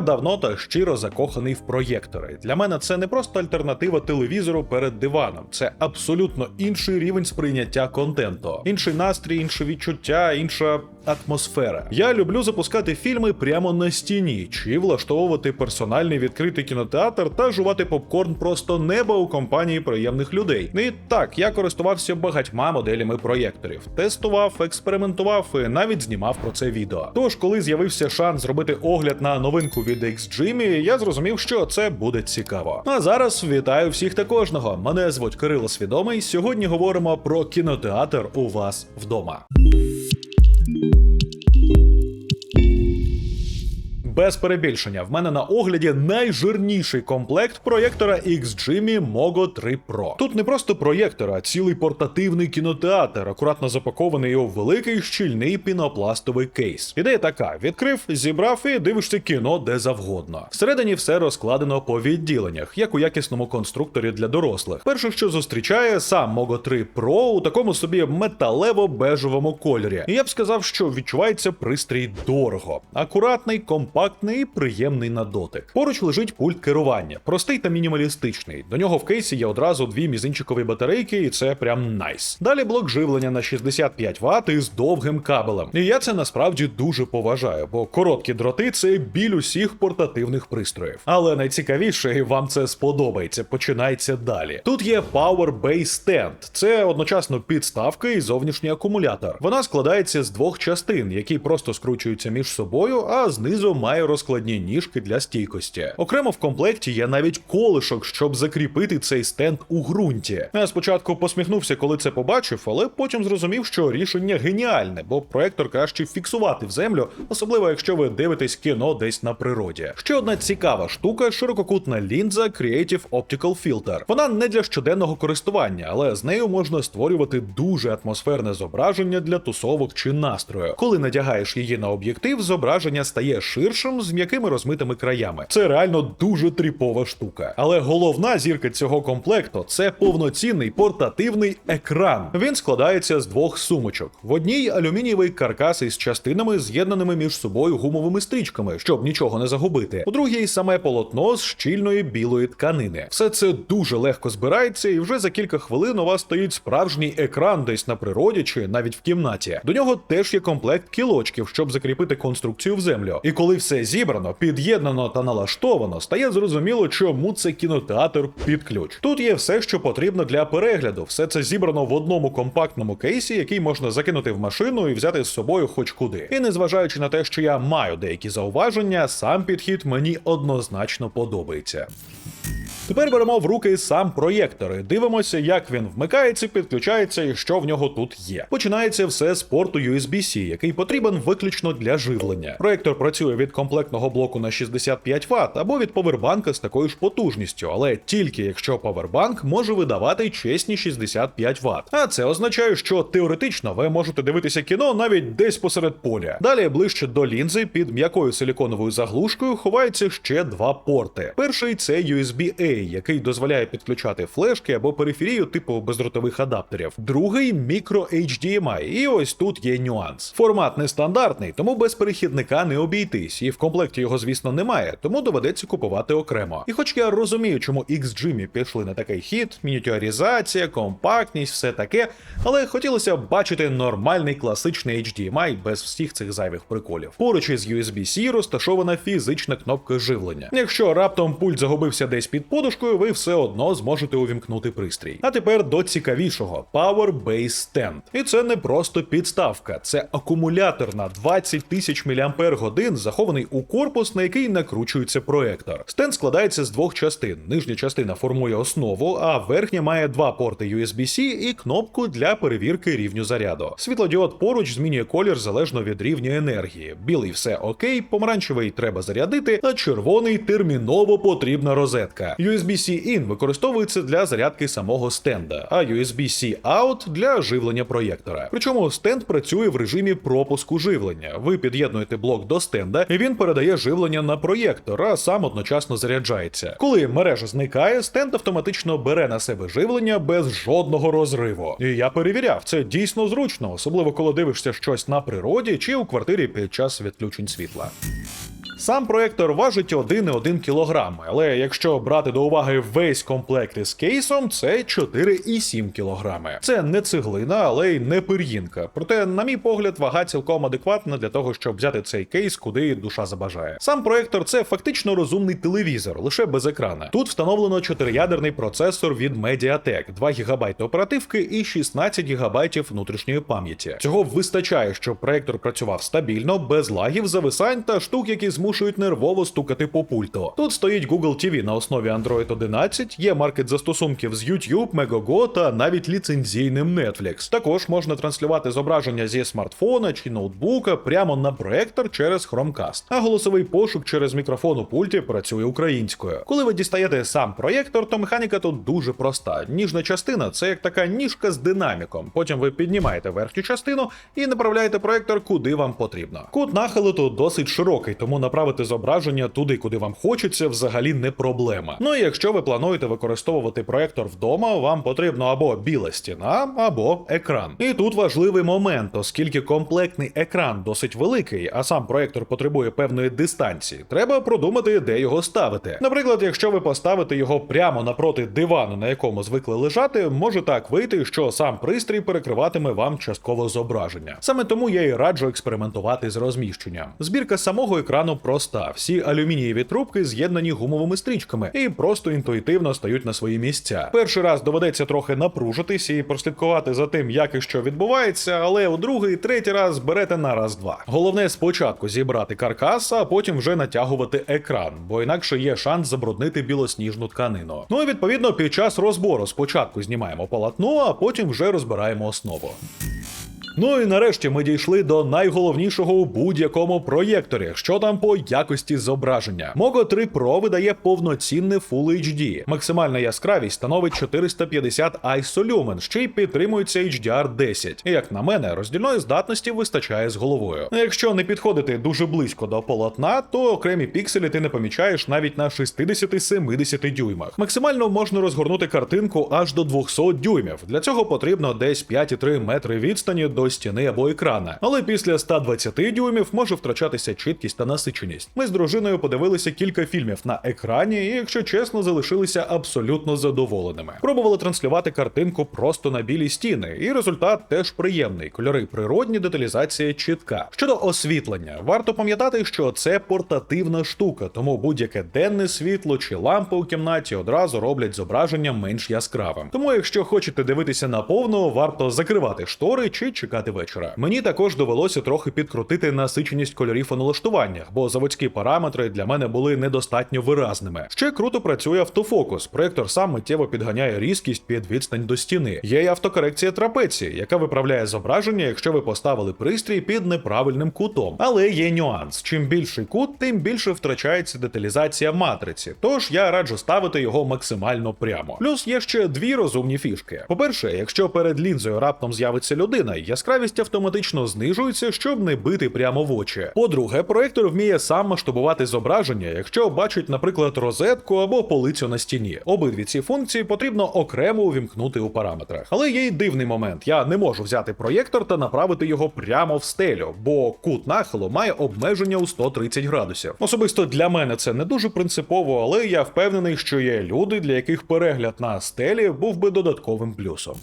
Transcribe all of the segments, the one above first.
давно та щиро закоханий в проєктори. Для мене це не просто альтернатива телевізору перед диваном, це абсолютно інший рівень сприйняття контенту, інший настрій, інше відчуття, інша атмосфера. Я люблю запускати фільми прямо на стіні, чи влаштовувати персональний відкритий кінотеатр та жувати попкорн просто неба у компанії приємних людей. І так, я користувався багатьма моделями проєкторів, тестував, експериментував і навіть знімав про це відео. Тож, коли з'явився шанс зробити огляд на новинку XGIMI, я зрозумів, що це буде цікаво. А зараз вітаю всіх та кожного. Мене звуть Кирило Свідомий. Сьогодні говоримо про кінотеатр у вас вдома. Без перебільшення, в мене на огляді найжирніший комплект проєктора XGIMI Mogo 3 Pro. Тут не просто проєктор, а цілий портативний кінотеатр, акуратно запакований у великий щільний пінопластовий кейс. Ідея така: відкрив, зібрав і дивишся кіно де завгодно. Всередині все розкладено по відділеннях, як у якісному конструкторі для дорослих. Перше, що зустрічає сам Mogo 3 Pro у такому собі металево-бежевому кольорі. І я б сказав, що відчувається пристрій дорого, акуратний, компактний і приємний на дотик. Поруч лежить пульт керування, простий та мінімалістичний. До нього в кейсі є одразу дві мізинчикові батарейки, і це прям найс. Далі блок живлення на 65 Вт із довгим кабелем. І я це насправді дуже поважаю, бо короткі дроти це біль усіх портативних пристроїв. Але найцікавіше, і вам це сподобається, починається далі. Тут є Power Base Stand. Це одночасно підставка і зовнішній акумулятор. Вона складається з двох частин, які просто скручуються між собою, а знизу має розкладні ніжки для стійкості. Окремо в комплекті є навіть колишок, щоб закріпити цей стенд у ґрунті. Я спочатку посміхнувся, коли це побачив, але потім зрозумів, що рішення геніальне, бо проектор краще фіксувати в землю, особливо якщо ви дивитесь кіно десь на природі. Ще одна цікава штука ширококутна лінза Creative Optical Filter. Вона не для щоденного користування, але з нею можна створювати дуже атмосферне зображення для тусовок чи настрою. Коли надягаєш її на об'єктив, зображення стає ширшим з м'якими розмитими краями. Це реально дуже тріпова штука. Але головна зірка цього комплекту це повноцінний портативний екран. Він складається з двох сумочок. В одній алюмінієвий каркас із частинами, з'єднаними між собою гумовими стрічками, щоб нічого не загубити. У другій саме полотно з щільної білої тканини. Все це дуже легко збирається, і вже за кілька хвилин у вас стоїть справжній екран десь на природі чи навіть в кімнаті. До нього теж є комплект кілочків, щоб закріпити конструкцію в землю. І коли все зібрано, під'єднано та налаштовано, стає зрозуміло, чому це кінотеатр під ключ. Тут є все, що потрібно для перегляду. Все це зібрано в одному компактному кейсі, який можна закинути в машину і взяти з собою хоч куди. І незважаючи на те, що я маю деякі зауваження, сам підхід мені однозначно подобається. Тепер беремо в руки сам проєктор дивимося, як він вмикається, підключається і що в нього тут є. Починається все з порту USB-C, який потрібен виключно для живлення. Проєктор працює від комплектного блоку на 65 Вт або від повербанка з такою ж потужністю, але тільки якщо повербанк може видавати чесні 65 Вт. А це означає, що теоретично ви можете дивитися кіно навіть десь посеред поля. Далі ближче до лінзи під м'якою силіконовою заглушкою ховається ще два порти. Перший це USB-A, який дозволяє підключати флешки або периферію типу бездротових адаптерів. Другий мікро HDMI, і ось тут є нюанс. Формат нестандартний, тому без перехідника не обійтись, і в комплекті його, звісно, немає, тому доведеться купувати окремо. І хоч я розумію, чому XGIMI пішли на такий хід, мініатюризація, компактність, все таке, але хотілося б бачити нормальний класичний HDMI без всіх цих зайвих приколів. Поруч із USB-C розташована фізична кнопка живлення. Якщо раптом пульт загубився десь під подушкою, ви все одно зможете увімкнути пристрій. А тепер до цікавішого Power Base Stand. І це не просто підставка, це акумулятор на 20 тисяч мАч, захований у корпус, на який накручується проектор. Стенд складається з двох частин. Нижня частина формує основу, а верхня має два порти USB-C і кнопку для перевірки рівню заряду. Світлодіод поруч змінює колір залежно від рівня енергії. Білий все окей, помаранчевий треба зарядити, а червоний терміново потрібна розетка. USB-C in використовується для зарядки самого стенда, а USB-C out для живлення проєктора. Причому стенд працює в режимі пропуску живлення. Ви під'єднуєте блок до стенда, і він передає живлення на проєктор, а сам одночасно заряджається. Коли мережа зникає, стенд автоматично бере на себе живлення без жодного розриву. І я перевіряв, це дійсно зручно, особливо коли дивишся щось на природі чи у квартирі під час відключень світла. Сам проектор важить 1,1 кг, але якщо брати до уваги весь комплект із кейсом, це 4,7 кг. Це не цеглина, але й не пир'їнка. Проте, на мій погляд, вага цілком адекватна для того, щоб взяти цей кейс, куди душа забажає. Сам проектор це фактично розумний телевізор, лише без екрана. Тут встановлено 4-ядерний процесор від Mediatek, 2 ГБ оперативки і 16 ГБ внутрішньої пам'яті. Цього вистачає, щоб проектор працював стабільно, без лагів, зависань та штук, які змушують нервово стукати по пульту. Тут стоїть Google TV на основі Android 11, є маркет застосунків з YouTube, Megogo та навіть ліцензійним Netflix. Також можна транслювати зображення зі смартфона чи ноутбука прямо на проектор через Chromecast. А голосовий пошук через мікрофон у пульті працює українською. Коли ви дістаєте сам проєктор, то механіка тут дуже проста. Ніжна частина це як така ніжка з динаміком. Потім ви піднімаєте верхню частину і направляєте проєктор куди вам потрібно. Кут нахилу тут досить широкий, тому направити зображення туди, куди вам хочеться, взагалі не проблема. Ну і якщо ви плануєте використовувати проєктор вдома, вам потрібно або біла стіна, або екран. І тут важливий момент, оскільки комплектний екран досить великий, а сам проєктор потребує певної дистанції. Треба продумати, де його ставити. Наприклад, якщо ви поставите його прямо напроти дивану, на якому звикли лежати, може так вийти, що сам пристрій перекриватиме вам частково зображення. Саме тому я і раджу експериментувати з розміщенням. Збірка самого екрану проста. Всі алюмінієві трубки з'єднані гумовими стрічками і просто інтуїтивно стають на свої місця. Перший раз доведеться трохи напружитись і прослідкувати за тим, як і що відбувається, але у другий, третій раз берете на раз-два. Головне спочатку зібрати каркас, а потім вже натягувати екран, бо інакше є шанс забруднити білосніжну тканину. Ну і відповідно під час розбору спочатку знімаємо полотно, а потім вже розбираємо основу. Ну і нарешті ми дійшли до найголовнішого у будь-якому проєкторі, що там по якості зображення. Mogo 3 Pro видає повноцінне Full HD. Максимальна яскравість становить 450 ISO люмен, ще й підтримується HDR10. І як на мене, роздільної здатності вистачає з головою. Якщо не підходити дуже близько до полотна, то окремі пікселі ти не помічаєш навіть на 60-70 дюймах. Максимально можна розгорнути картинку аж до 200 дюймів. Для цього потрібно десь 5,3 метри відстані до стіни або екрана. Але після 120 дюймів може втрачатися чіткість та насиченість. Ми з дружиною подивилися кілька фільмів на екрані, і, якщо чесно, залишилися абсолютно задоволеними. Пробували транслювати картинку просто на білі стіни, і результат теж приємний. Кольори природні, деталізація чітка. Щодо освітлення, варто пам'ятати, що це портативна штука, тому будь-яке денне світло чи лампи у кімнаті одразу роблять зображення менш яскравим. Тому, якщо хочете дивитися наповну, варто закривати штори чи чекати вечора. Мені також довелося трохи підкрутити насиченість кольорів у налаштуваннях, бо заводські параметри для мене були недостатньо виразними. Ще круто працює автофокус. Проєктор сам миттєво підганяє різкість під відстань до стіни. Є й автокорекція трапеції, яка виправляє зображення, якщо ви поставили пристрій під неправильним кутом. Але є нюанс: чим більший кут, тим більше втрачається деталізація матриці. Тож я раджу ставити його максимально прямо. Плюс є ще дві розумні фішки. По-перше, якщо перед лінзою раптом з'явиться людина, яскравість автоматично знижується, щоб не бити прямо в очі. По-друге, проектор вміє сам масштабувати зображення, якщо бачить, наприклад, розетку або полицю на стіні. Обидві ці функції потрібно окремо увімкнути у параметрах. Але є й дивний момент: я не можу взяти проєктор та направити його прямо в стелю, бо кут нахилу має обмеження у 130 градусів. Особисто для мене це не дуже принципово, але я впевнений, що є люди, для яких перегляд на стелі був би додатковим плюсом.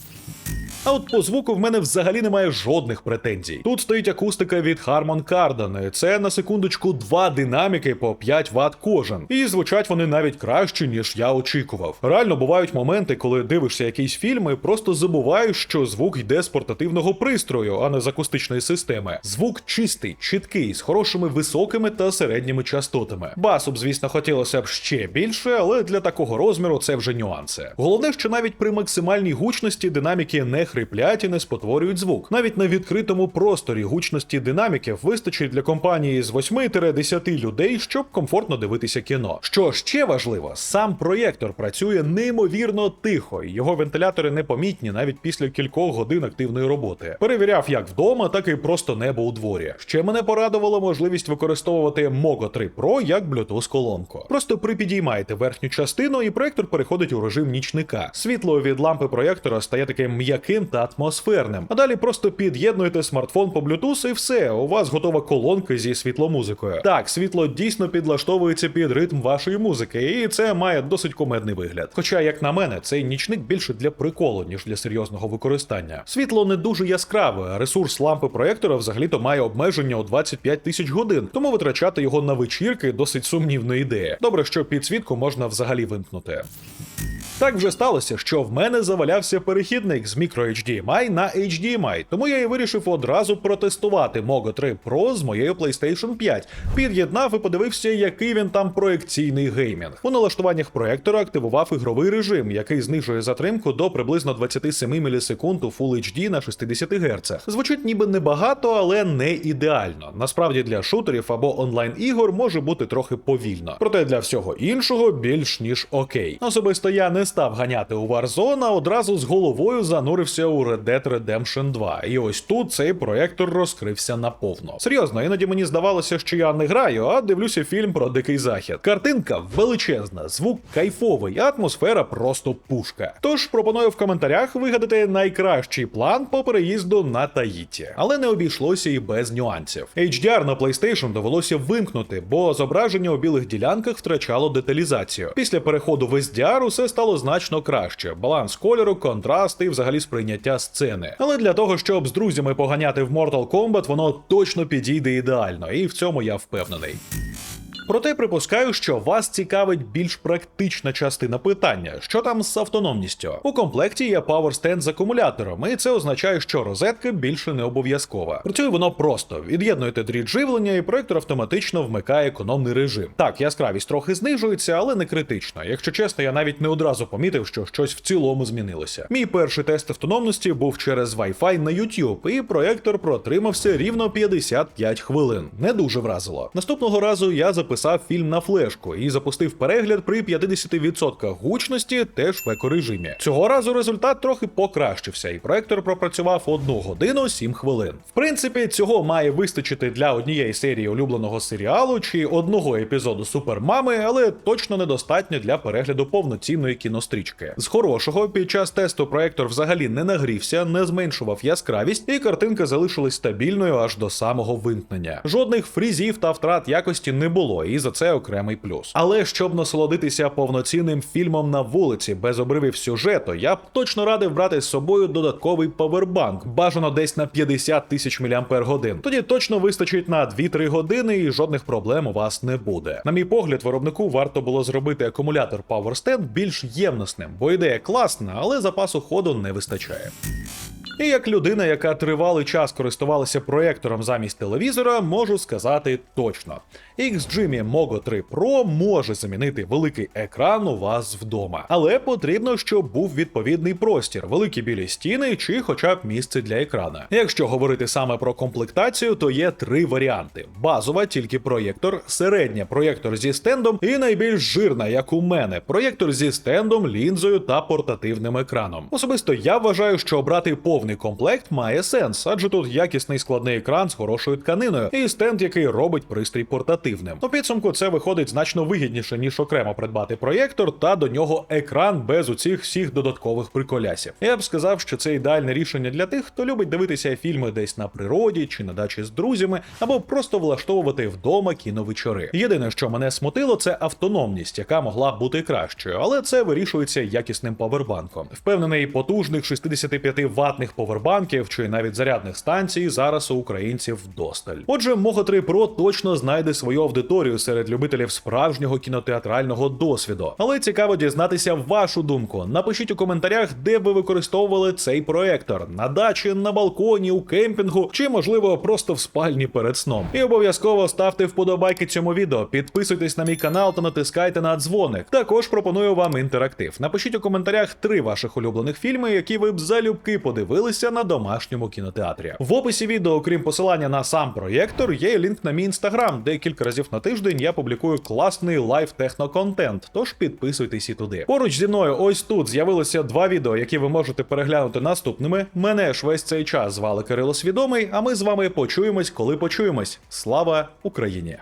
А от по звуку в мене взагалі немає жодних претензій. Тут стоїть акустика від Harman Kardon. Це на секундочку два динаміки по 5 Вт кожен. І звучать вони навіть краще, ніж я очікував. Реально бувають моменти, коли дивишся якийсь фільм і просто забуваєш, що звук йде з портативного пристрою, а не з акустичної системи. Звук чистий, чіткий, з хорошими високими та середніми частотами. Басу б, звісно, хотілося б ще більше, але для такого розміру це вже нюанси. Головне, що навіть при максимальній гучності динаміки не хриплять і не спотворюють звук. Навіть на відкритому просторі гучності динаміків вистачить для компанії з 8-10 людей, щоб комфортно дивитися кіно. Що ще важливо, сам проєктор працює неймовірно тихо, і його вентилятори непомітні навіть після кількох годин активної роботи. Перевіряв як вдома, так і просто небо у дворі. Ще мене порадувала можливість використовувати Mogo 3 Pro як Bluetooth колонку. Просто припідіймаєте верхню частину, і проєктор переходить у режим нічника. Світло від лампи проєктора стає таким м'яким та атмосферним. А далі просто під'єднуєте смартфон по Bluetooth і все. У вас готова колонка зі світломузикою. Так, світло дійсно підлаштовується під ритм вашої музики, і це має досить комедний вигляд. Хоча, як на мене, цей нічник більше для приколу, ніж для серйозного використання. Світло не дуже яскраве, а ресурс лампи проєктора взагалі-то має обмеження у 25 тисяч годин, тому витрачати його на вечірки досить сумнівна ідея. Добре, що підсвітку можна взагалі вимкнути. Так вже сталося, що в мене завалявся перехідник з мікро HDMI на HDMI, тому я і вирішив одразу протестувати Mogo 3 Pro з моєю PlayStation 5. Під'єднав і подивився, який він там проекційний геймінг. У налаштуваннях проектора активував ігровий режим, який знижує затримку до приблизно 27 мілісекунд у Full HD на 60 Гц. Звучить ніби небагато, але не ідеально. Насправді для шутерів або онлайн ігор може бути трохи повільно. Проте для всього іншого більш ніж окей. Особисто я не став ганяти у Warzone, а одразу з головою занурився у Red Dead Redemption 2. І ось тут цей проектор розкрився наповно. Серйозно, іноді мені здавалося, що я не граю, а дивлюся фільм про дикий захід. Картинка величезна, звук кайфовий, атмосфера просто пушка. Тож пропоную в коментарях вигадати найкращий план по переїзду на Таїті, але не обійшлося і без нюансів. HDR на PlayStation довелося вимкнути, бо зображення у білих ділянках втрачало деталізацію. Після переходу в SDR усе стало значно краще: баланс кольору, контраст і взагалі сприйняття сцени. Але для того, щоб з друзями поганяти в Mortal Kombat, воно точно підійде ідеально, і в цьому я впевнений. Проте припускаю, що вас цікавить більш практична частина питання, що там з автономністю. У комплекті є Power Stand з акумулятором, і це означає, що розетка більше не обов'язкова. Працює воно просто: від'єднуєте дріт живлення, і проектор автоматично вмикає економний режим. Так, яскравість трохи знижується, але не критично. Якщо чесно, я навіть не одразу помітив, що щось в цілому змінилося. Мій перший тест автономності був через Wi-Fi на YouTube, і проектор протримався рівно 55 хвилин. Не дуже вразило. Наступного разу я записав фільм на флешку і запустив перегляд при 50% гучності, теж в екорежимі. Цього разу результат трохи покращився, і проектор пропрацював 1 годину 7 хвилин. В принципі, цього має вистачити для однієї серії улюбленого серіалу чи одного епізоду Супермами, але точно недостатньо для перегляду повноцінної кінострічки. З хорошого під час тесту проектор взагалі не нагрівся, не зменшував яскравість, і картинка залишилась стабільною аж до самого вимкнення. Жодних фрізів та втрат якості не було, і за це окремий плюс. Але щоб насолодитися повноцінним фільмом на вулиці без обривів сюжету, я б точно радив брати з собою додатковий павербанк, бажано десь на 50 тисяч мАч. Тоді точно вистачить на 2-3 години і жодних проблем у вас не буде. На мій погляд, виробнику варто було зробити акумулятор PowerStand більш ємносним, бо ідея класна, але запасу ходу не вистачає. І як людина, яка тривалий час користувалася проектором замість телевізора, можу сказати точно: XGMI Mogo 3 Pro може замінити великий екран у вас вдома, але потрібно, щоб був відповідний простір, великі білі стіни чи хоча б місце для екрана. Якщо говорити саме про комплектацію, то є три варіанти: базова, тільки проєктор, середня проєктор зі стендом, і найбільш жирна, як у мене, проєктор зі стендом, лінзою та портативним екраном. Особисто я вважаю, що обрати повний комплект має сенс, адже тут якісний складний екран з хорошою тканиною і стенд, який робить пристрій портативним. У підсумку це виходить значно вигідніше, ніж окремо придбати проєктор та до нього екран без усіх всіх додаткових приколясів. Я б сказав, що це ідеальне рішення для тих, хто любить дивитися фільми десь на природі чи на дачі з друзями, або просто влаштовувати вдома кіновечори. Єдине, що мене смутило, це автономність, яка могла бути кращою, але це вирішується якісним павербанком. Впевнений, потужних 65 ватних повербанків чи навіть зарядних станцій зараз у українців вдосталь. Отже, Mogo 3 Pro точно знайде свою аудиторію серед любителів справжнього кінотеатрального досвіду. Але цікаво дізнатися вашу думку. Напишіть у коментарях, де ви використовували цей проектор: на дачі, на балконі, у кемпінгу, чи можливо просто в спальні перед сном. І обов'язково ставте вподобайки цьому відео, підписуйтесь на мій канал та натискайте на дзвоник. Також пропоную вам інтерактив. Напишіть у коментарях три ваших улюблених фільми, які ви б залюбки подивилися на домашньому кінотеатрі. В описі відео, окрім посилання на сам проєктор, є лінк на мій інстаграм, де кілька разів на тиждень я публікую класний лайв техноконтент. Тож підписуйтесь і туди. Поруч зі мною, ось тут з'явилося два відео, які ви можете переглянути наступними. Мене ж весь цей час звали Кирило Свідомий. А ми з вами почуємось, коли почуємось. Слава Україні!